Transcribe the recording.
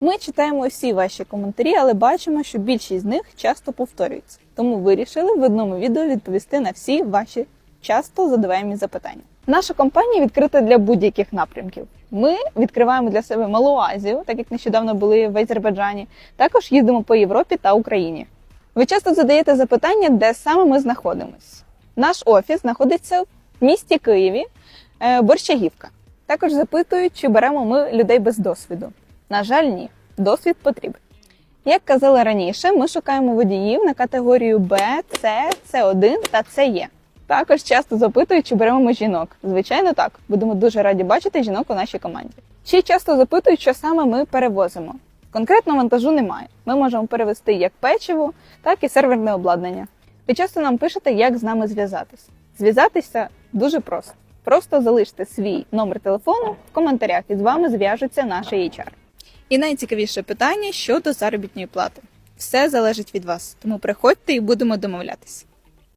Ми читаємо всі ваші коментарі, але бачимо, що більшість з них часто повторюються. Тому вирішили в одному відео відповісти на всі ваші часто задаваємі запитання. Наша компанія відкрита для будь-яких напрямків. Ми відкриваємо для себе Малу Азію, так як нещодавно були в Азербайджані. Також їздимо по Європі та Україні. Ви часто задаєте запитання, де саме ми знаходимось. Наш офіс знаходиться в місті Києві, е, Борщагівка. Також запитують, чи беремо ми людей без досвіду. На жаль, ні. Досвід потрібен. Як казали раніше, ми шукаємо водіїв на категорію Б, С, С1 та СЕ. Також часто запитують, чи беремо ми жінок. Звичайно, так. Будемо дуже раді бачити жінок у нашій команді. Ще часто запитують, що саме ми перевозимо. Конкретно вантажу немає. Ми можемо перевезти як печиво, так і серверне обладнання. Ви часто нам пишете, як з нами зв'язатись. Зв'язатися дуже просто. Просто залиште свій номер телефону в коментарях, і з вами зв'яжеться наш HR. І найцікавіше питання щодо заробітної плати. Все залежить від вас, тому приходьте і будемо домовлятися.